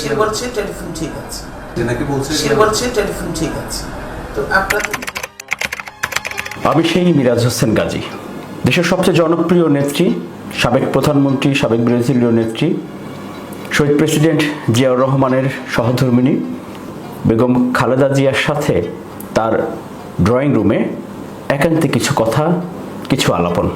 সে বলছে টেলিফোন ঠিক আছে। নাকি বলছে সে বলছে টেলিফোন ঠিক আছে। তো আপনার আমি সেই মিরাজ হোসেন গাজী দেশের সবচেয়ে জনপ্রিয় নেত্রী সাবেক প্রধানমন্ত্রী সাবেক বিরোধী দলীয় নেত্রী শহীদ প্রেসিডেন্ট জিয়াউর রহমানের সহধর্মিনী বেগম খালেদা জিয়ার সাথে তার ড্রয়িং রুমে একান্তে কিছু কথা কিছু আলাপন।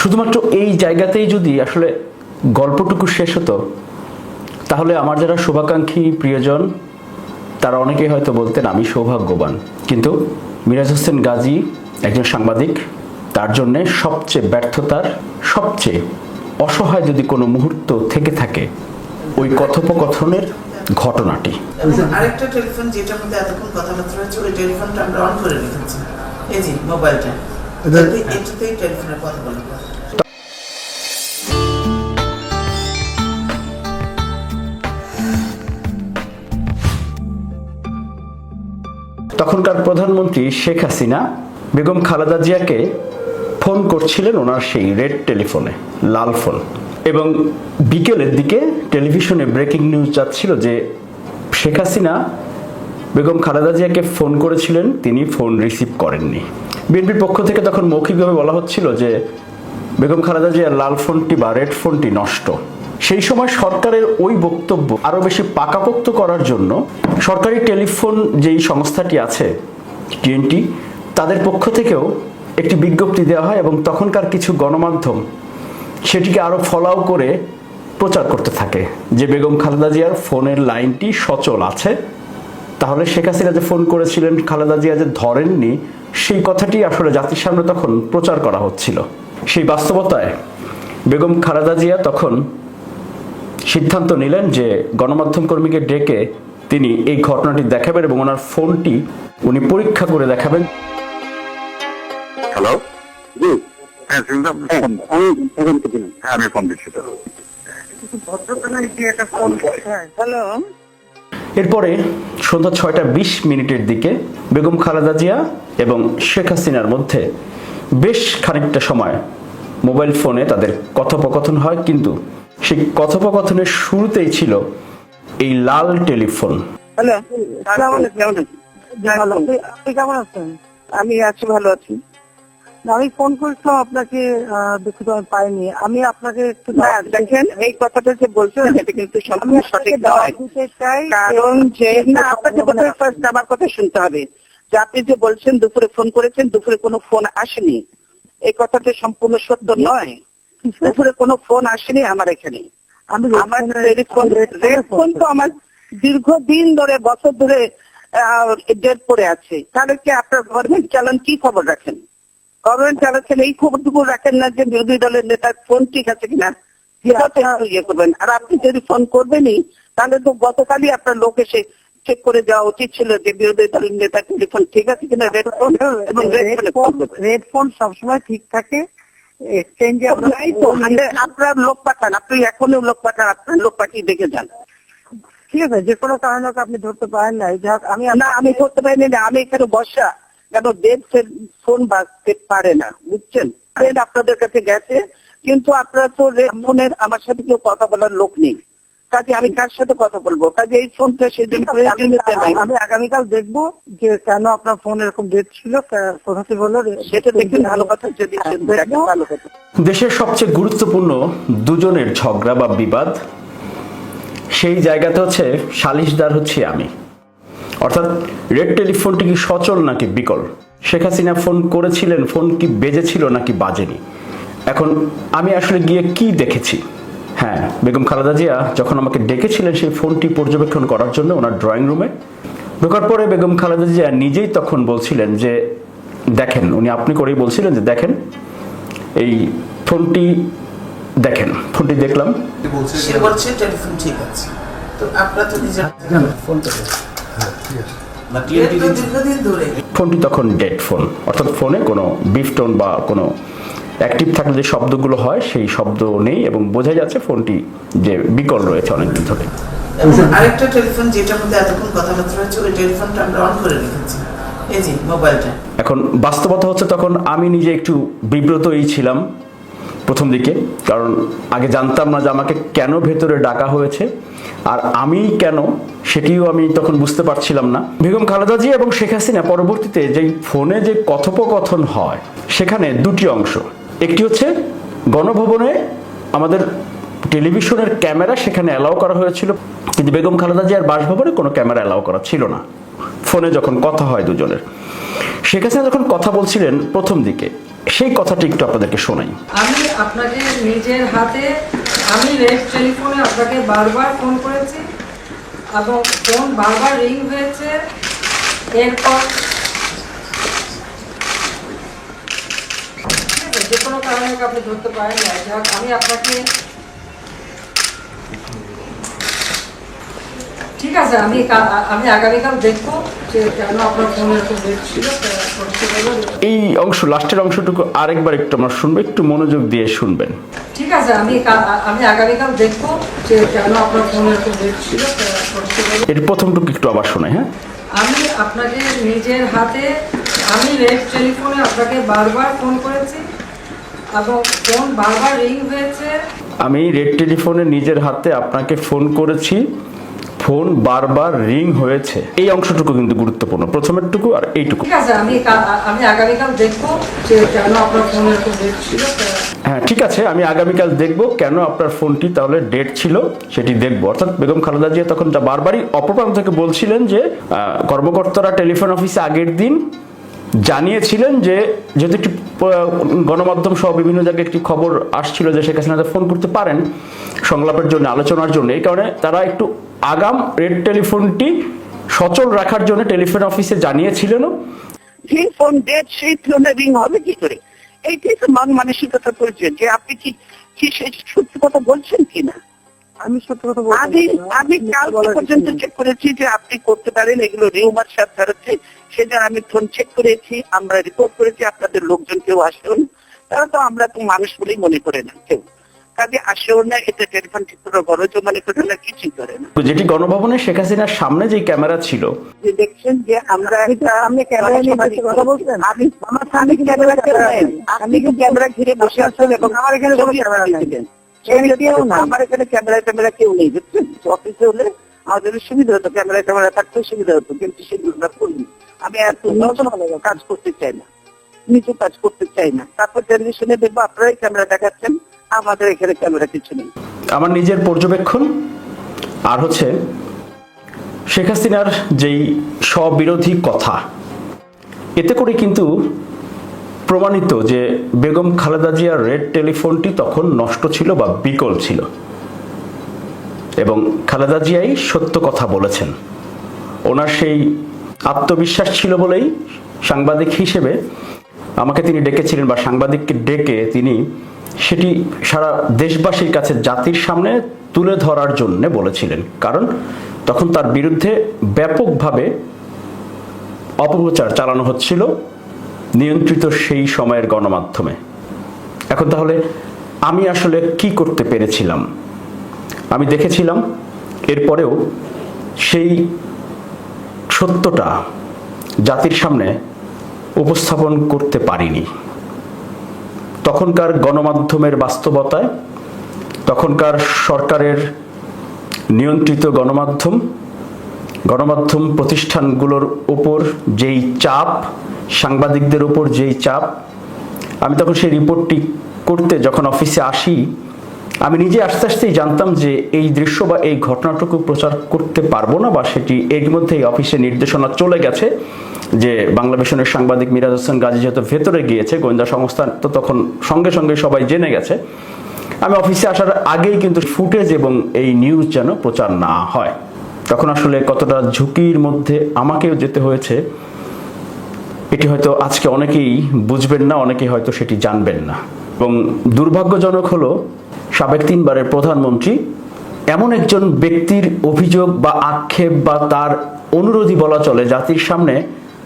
শুধুমাত্র এই জায়গাতেই যদি আসলে গল্পটুকু শেষ হতো তাহলে আমার যারা শুভাকাঙ্ক্ষী প্রিয়জন তারা অনেকেই হয়তো বলতেন আমি সৌভাগ্যবান। কিন্তু মিরাজ হোসেন গাজী একজন সাংবাদিক তার জন্য সবচেয়ে ব্যর্থতার সবচেয়ে অসহায় যদি কোনো মুহূর্ত থেকে থাকে ওই কথোপকথনের ঘটনাটি। আরেকটা টেলিফোন যেটার মধ্যে এতক্ষণ কথাবার্তা হয়েছে ওই টেলিফোনটা আমরা অন করে রেখেছি। এই যে মোবাইলটা। এটাতেই টেলিফোনে কথা বলা। তখনকার প্রধানমন্ত্রী শেখ হাসিনা বেগম খালেদা জিয়াকে ফোন করছিলেন ওনার সেই রেড টেলিফোনে, লাল ফোন। এবং বিকেলের দিকে টেলিভিশনে ব্রেকিং নিউজ যাচ্ছিল যে শেখ হাসিনা বেগম খালেদা জিয়াকে ফোন করেছিলেন, তিনি ফোন রিসিভ করেননি। বিএনপির পক্ষ থেকে তখন মৌখিকভাবে বলা হচ্ছিল যে বেগম খালেদা জিয়ার লাল ফোনটি বা রেড ফোনটি নষ্ট। সেই সময় সরকারের ওই বক্তব্য আরও বেশি পাকাপোক্ত করার জন্য সরকারি টেলিফোন যেই সংস্থাটি আছে টিএনটি তাদের পক্ষ থেকেও একটি বিজ্ঞপ্তি দেওয়া হয় এবং তখনকার কিছু গণমাধ্যম সেটিকে আরও ফলাও করে প্রচার করতে থাকে যে বেগম খালেদা জিয়ার ফোনের লাইনটি সচল আছে। তাহলে শেখ হাসিনা যে ফোন করেছিলেন, খালেদা জিয়া যে ধরেননি, সেই কথাটি আসলে জাতির সামনে তখন প্রচার করা হচ্ছিল। সেই বাস্তবতায় বেগম খালেদা জিয়া তখন সিদ্ধান্ত নিলেন যে গণমাধ্যম কর্মীকে ডেকে তিনি এই ঘটনাটি দেখাবেন এবং ওনার ফোনটি উনি পরীক্ষা করে দেখাবেন। হ্যালো জি। হ্যাঁ শুনলাম। ফোন আমি ফোন দিলাম হ্যাঁ আমি ফোন দিচ্ছি হ্যালো? এরপরে সন্ধ্যা ছয়টা বিশ মিনিটের দিকে বেগম খালেদা জিয়া এবং শেখ হাসিনার মধ্যে বেশ খানিকটা সময় মোবাইল ফোনে তাদের কথোপকথন হয় কিন্তু সেই কথোপকথনের শুরুতেই ছিল এই লাল টেলিফোন। কেমন আছেন কেমন আছেন? ভালো আপনি কেমন আছেন? আমি আছি ভালো আছি। আমি ফোন করেছিলাম আপনাকে দুঃখিত আমি পাইনি। আমি আপনাকে একটু দেখেন এই কথাটা যে বলছেন এটা কিন্তু সম্পূর্ণ সঠিক নয়। কারণ যে না আপনাকে প্রথমে ফার্স্ট আমার কথা শুনতে হবে। যে আপনি যে বলছেন দুপুরে ফোন করেছেন দুপুরে কোনো ফোন আসেনি। এই কথাটা সম্পূর্ণ সত্য নয়। দুপুরে কোনো ফোন আসেনি আমার এখানে। আমি আমার টেলিফোন রেড ফোন তো আমার দীর্ঘদিন ধরে বছর ধরে ডেট পড়ে আছে। তাহলে কি আপনার গভর্নমেন্ট চালান কি খবর রাখেন? গভর্নমেন্ট চালাচ্ছেন এই খবরটুকু রাখেন না যে বিরোধী দলের নেতার ফোন ঠিক আছে কিনা? ইয়ে করবেন। আর আপনি যদি ফোন করবেনই তাহলে তো গতকালই আপনার লোক এসে চেক করে যাওয়া উচিত ছিল যে বিরোধী দলের নেতার টেলিফোন ঠিক আছে কিনা রেড ফোন রেড ফোন সবসময় ঠিক থাকে। এক্সচেঞ্জে আপনার লোক পাঠান আপনি এখনই লোক পাঠান আপনার লোক পাঠিয়ে দেখে যান। ঠিক আছে যে কোনো কারণে আপনি ধরতে পারেন নাই। যাক আমি না আমি ধরতে পারিনি না আমি এখানে বসা। কেন দেব ফোন বাঁচতে পারে না বুঝছেন? আপনাদের কাছে গেছে কিন্তু আপনারা তো মনের আমার সাথে কেউ কথা বলার লোক নেই। কাজে আমি কার সাথে কথা বলব? কাজে এই ফোনটা সেদিন আমি আগামীকাল দেখব যে কেন আপনার ফোন এরকম ডেট ছিল কোথা থেকে হলো সেটা দেখে ভালো কথা যদি ভালো কথা। দেশের সবচেয়ে গুরুত্বপূর্ণ দুজনের ঝগড়া বা বিবাদ সেই জায়গাতে হচ্ছে সালিশদার হচ্ছে আমি। অর্থাৎ রেড টেলিফোনটি কি সচল নাকি বিকল? শেখ হাসিনা ফোন করেছিলেন ফোন কি বেজেছিল নাকি বাজেনি? এখন আমি আসলে গিয়ে কি দেখেছি? হ্যাঁ বেগম খালেদা জিয়া যখন আমাকে ডেকেছিলেন সেই ফোনটি পর্যবেক্ষণ করার জন্য ওনার ড্রয়িং রুমে ঢোকার পরে বেগম খালেদা জিয়া নিজেই তখন বলছিলেন যে দেখেন উনি আপনি করেই বলছিলেন যে দেখেন এই ফোনটি দেখেন ফোনটি দেখলাম। সে বলছে টেলিফোন ঠিক আছে। তো আপনার তো ফোনটা ধরে। ফোনটি তখন ডেড ফোন অর্থাৎ ফোনে কোনো বিফটোন বা কোনো অ্যাক্টিভ থাকলে যে শব্দগুলো হয় সেই শব্দ নেই এবং বোঝা যাচ্ছে ফোনটি যে বিকল রয়েছে অনেকদিন ধরে। আরেকটা টেলিফোন যেটার মধ্যে এতক্ষণ কথাবার্তা হয়েছে ওই টেলিফোনটা আমরা অন করে রেখেছি। এই যে মোবাইলটা। এখন বাস্তবতা হচ্ছে তখন আমি নিজে একটু বিব্রতই ছিলাম প্রথম দিকে কারণ আগে জানতাম না যে আমাকে কেন ভেতরে ডাকা হয়েছে আর আমি কেন সেটিও আমি তখন বুঝতে পারছিলাম না। বেগম খালেদা জিয়া এবং শেখ হাসিনা পরবর্তীতে যেই ফোনে যে কথোপকথন হয় সেখানে দুটি অংশ। একটি হচ্ছে গণভবনে আমাদের টেলিভিশনের ক্যামেরা সেখানে অ্যালাউ করা হয়েছিল। কিন্তু বেগম খালেদা জিয়ার বাসভবনে কোনো ক্যামেরা অ্যালাউ করা ছিল না। ফোনে যখন কথা হয় দুজনের। শেখ হাসিনা যখন কথা বলছিলেন প্রথম দিকে, সেই কথাটি একটু আপনাদেরকে শোনাই। আমি আপনাকে নিজের হাতে, আমি রেড টেলিফোনে আপনাকে বারবার ফোন করেছি এবং ফোন বারবার রিং হয়েছে। এরপর যে কোনো কারণে আপনি ধরতে পারেন না যাক আমি আপনাকে ঠিক আছে আমি আমি আগামীকাল দেখব এই অংশ লাস্টের অংশটুকু আরেকবার একটু আমরা শুনব একটু মনোযোগ দিয়ে শুনবেন। ঠিক আছে আমি আমি আগামীকাল দেখব যে কেন আপনার ফোন এরকম ছিল এর প্রথমটুকু একটু আবার শোনাই হ্যাঁ? আমি আপনাকে নিজের হাতে আমি রেড টেলিফোনে আপনাকে বারবার ফোন করেছি। এবং ফোন বারবার রিং হয়েছে। আমি রেড টেলিফোনে নিজের হাতে আপনাকে ফোন করেছি। ফোন বারবার রিং হয়েছে। এই অংশটুকু কিন্তু গুরুত্বপূর্ণ। প্রথমেরটুকু আর এইটুকু। ঠিক আছে আমি আমি আগামীকাল দেখব যে কেন আপনার ফোন এরকম রেট ছিল। হ্যাঁ ঠিক আছে আমি আগামীকাল দেখব কেন আপনার ফোনটি তাহলে ডেট ছিল সেটি দেখব। অর্থাৎ বেগম খালেদা জিয়া তখন যা বারবারই অপপ্রান্ত থেকে বলছিলেন যে কর্মকর্তারা টেলিফোন অফিসে আগের দিন জানিয়েছিলেন যে যেহেতু একটি গণমাধ্যম সহ বিভিন্ন জায়গায় একটি খবর আসছিল যে শেখ হাসিনা ফোন করতে পারেন সংলাপের জন্য, আলোচনার জন্য, এই কারণে তারা একটু আগাম রেড টেলিফোনটি সচল রাখার জন্য টেলিফোন অফিসে জানিয়েছিলেনও। ফোন ডেট সেই হবে কি করে? এইটাই তো মন মানসিকতা করেছে যে আপনি কি কি সে সত্যি কথা বলছেন কিনা? আমি সত্যি কথা আমি আমি কাল পর্যন্ত চেক করেছি যে আপনি করতে পারেন এগুলো রিউমার সাথে ধরেছে সেজন্য আমি ফোন চেক করেছি আমরা রিপোর্ট করেছি আপনাদের লোকজন কেউ আসেন তারা তো আমরা তো মানুষ বলেই মনে করে না কেউ। কাজে আসেও না এটা টেলিফোন ঠিক করে বড় মনে করে না কিছুই করে না। যেটি গণভবনে শেখ হাসিনার সামনে যে ক্যামেরা ছিল। যে দেখছেন যে আমরা আপনি ক্যামেরা নিয়ে কথা বলছেন। আমি আমার সামনে ক্যামেরা ঘিরে বসে আছেন এবং আমার এখানে কোনো ক্যামেরা নাই। আমার এখানে ক্যামেরা ট্যামেরা কেউ নেই বুঝছেন? অফিসে হলে আমাদের সুবিধা হতো ক্যামেরা ট্যামেরা থাকতে সুবিধা হতো কিন্তু সেগুলো আমরা করিনি। আমি এত কাজ করতে চাই না। নিজে কাজ করতে চাই না। তারপর টেলিভিশনে দেখব আপনারাই ক্যামেরা দেখাচ্ছেন আমাদের এখানে ক্যামেরা কিছু নেই। আমার নিজের পর্যবেক্ষণ আর হচ্ছে শেখ হাসিনার যেই স্ববিরোধী কথা এতে করে কিন্তু প্রমাণিত যে বেগম খালেদা জিয়ার রেড টেলিফোনটি তখন নষ্ট ছিল বা বিকল ছিল। এবং খালেদা জিয়াই সত্য কথা বলেছেন। ওনার সেই আত্মবিশ্বাস ছিল বলেই সাংবাদিক হিসেবে আমাকে তিনি ডেকেছিলেন বা সাংবাদিককে ডেকে তিনি সেটি সারা দেশবাসীর কাছে জাতির সামনে তুলে ধরার জন্য বলেছিলেন। কারণ তখন তার বিরুদ্ধে ব্যাপকভাবে অপপ্রচার চালানো হচ্ছিল। নিয়ন্ত্রিত সেই সময়ের গণমাধ্যমে। এখন তাহলে আমি আসলে কি করতে পেরেছিলাম? আমি দেখেছিলাম এরপরেও সেই সত্যটা জাতির সামনে উপস্থাপন করতে পারিনি। তখনকার গণমাধ্যমের বাস্তবতায়, তখনকার সরকারের নিয়ন্ত্রিত গণমাধ্যম গণমাধ্যম প্রতিষ্ঠানগুলোর উপর যেই চাপ, সাংবাদিকদের উপর যেই চাপ, আমি তখন সেই রিপোর্টটি করতে যখন অফিসে আসি, আমি নিজে আস্তে আস্তেই জানতাম যে এই দৃশ্য বা এই ঘটনাটুকু প্রচার করতে পারব না বা সেটি এর মধ্যেই অফিসে নির্দেশনা চলে গেছে যে বাংলা মিশনের সাংবাদিক মিরাজ হোসেন গাজী যেহেতু ভেতরে গিয়েছে, গোয়েন্দা সংস্থা তো তখন সঙ্গে সঙ্গে সবাই জেনে গেছে। আমি অফিসে আসার আগেই কিন্তু ফুটেজ এবং এই নিউজ যেন প্রচার না হয়। তখন আসলে কতটা ঝুঁকির মধ্যে আমাকেও যেতে হয়েছে, এটি হয়তো আজকে অনেকেই বুঝবেন না, অনেকেই হয়তো সেটি জানবেন না। এবং দুর্ভাগ্যজনক হলো, সাবেক তিনবারের প্রধানমন্ত্রী এমন একজন ব্যক্তির অভিযোগ বা আক্ষেপ বা তার অনুরোধী বলা চলে জাতির সামনে,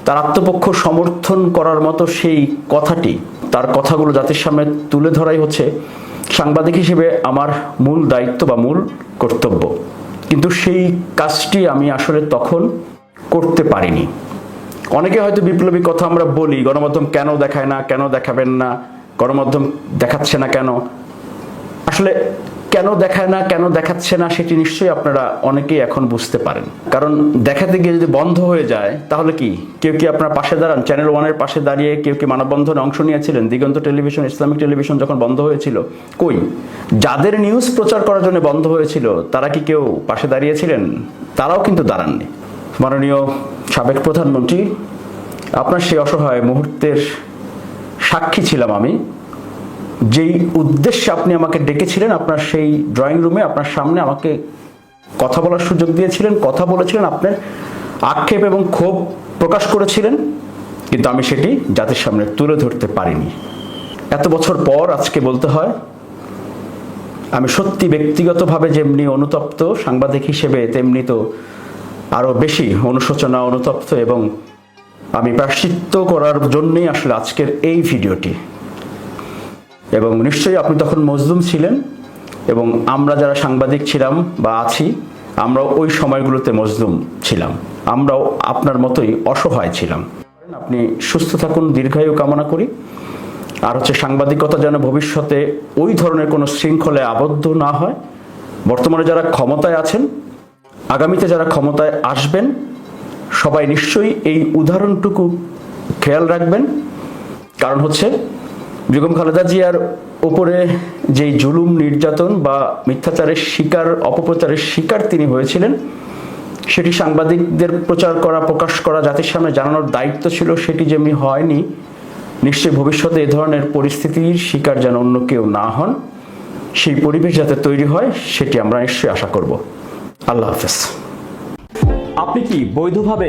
তার আত্মপক্ষ সমর্থন করার মতো সেই কথাটি, তার কথাগুলো জাতির সামনে তুলে ধরাই হচ্ছে সাংবাদিক হিসেবে আমার মূল দায়িত্ব বা মূল কর্তব্য। কিন্তু সেই কাজটি আমি আসলে তখন করতে পারিনি। অনেকে হয়তো বিপ্লবী কথা আমরা বলি, গণমাধ্যম কেন দেখায় না, কেন দেখাবেন না, গণমাধ্যম দেখাচ্ছে না কেন? আসলে কেন দেখায় না, কেন দেখাচ্ছে না, সেটি নিশ্চয়ই আপনারা অনেকেই এখন বুঝতে পারেন। কারণ দেখাতে গিয়ে যদি বন্ধ হয়ে যায়, তাহলে কি? কেউ কি আপনার পাশে দাঁড়ান? চ্যানেল ওয়ানের পাশে দাঁড়িয়ে কেউ কি মানববন্ধনে অংশ নিয়েছিলেন? দিগন্ত টেলিভিশন, ইসলামিক টেলিভিশন যখন বন্ধ হয়েছিল, কই? যাদের নিউজ প্রচার করার জন্য বন্ধ হয়েছিল, তারা কি কেউ পাশে দাঁড়িয়েছিলেন? তারাও কিন্তু দাঁড়াননি। মাননীয় সাবেক প্রধানমন্ত্রী, আপনার সেই অসহায় মুহূর্তের সাক্ষী ছিলাম আমি। যেই উদ্দেশ্যে আপনি আমাকে ডেকেছিলেন, আপনার সেই ড্রয়িং রুমে আপনার সামনে আমাকে কথা বলার সুযোগ দিয়েছিলেন, কথা বলেছিলেন, আপনার আক্ষেপ এবং ক্ষোভ প্রকাশ করেছিলেন, কিন্তু আমি সেটি জাতির সামনে তুলে ধরতে পারিনি। এত বছর পর আজকে বলতে হয়, আমি সত্যি ব্যক্তিগতভাবে যেমনি অনুতপ্ত, সাংবাদিক হিসেবে তেমনি তো আরও বেশি অনুশোচনা অনুতপ্ত এবং আমি প্রাশ্চিত্য করার জন্যই আসলে আজকের এই ভিডিওটি। এবং নিশ্চয়ই আপনি তখন মজলুম ছিলেন এবং আমরা যারা সাংবাদিক ছিলাম বা আছি, আমরাও ওই সময়গুলোতে মজলুম ছিলাম। আমরাও আপনার মতোই অসহায় ছিলাম। আপনি সুস্থ থাকুন, দীর্ঘায়ু কামনা করি। আর হচ্ছে সাংবাদিকতা যেন ভবিষ্যতে ওই ধরনের কোনো শৃঙ্খলে আবদ্ধ না হয়। বর্তমানে যারা ক্ষমতায় আছেন, আগামীতে যারা ক্ষমতায় আসবেন, সবাই নিশ্চয়ই এই উদাহরণটুকু খেয়াল রাখবেন। কারণ হচ্ছে বেগম খালেদা জিয়ার ওপরে যেই জুলুম, নির্যাতন বা মিথ্যাচারের শিকার, অপপ্রচারের শিকার তিনি হয়েছিলেন, সেটি সাংবাদিকদের প্রচার করা, প্রকাশ করা, জাতির সামনে জানানোর দায়িত্ব ছিল, সেটি যেমনি হয়নি, নিশ্চয়ই ভবিষ্যতে এ ধরনের পরিস্থিতির শিকার যেন অন্য কেউ না হন, সেই পরিবেশ যাতে তৈরি হয়, সেটি আমরা নিশ্চয়ই আশা করব। আল্লাহ হাফেজ। আপনি কি বৈধভাবে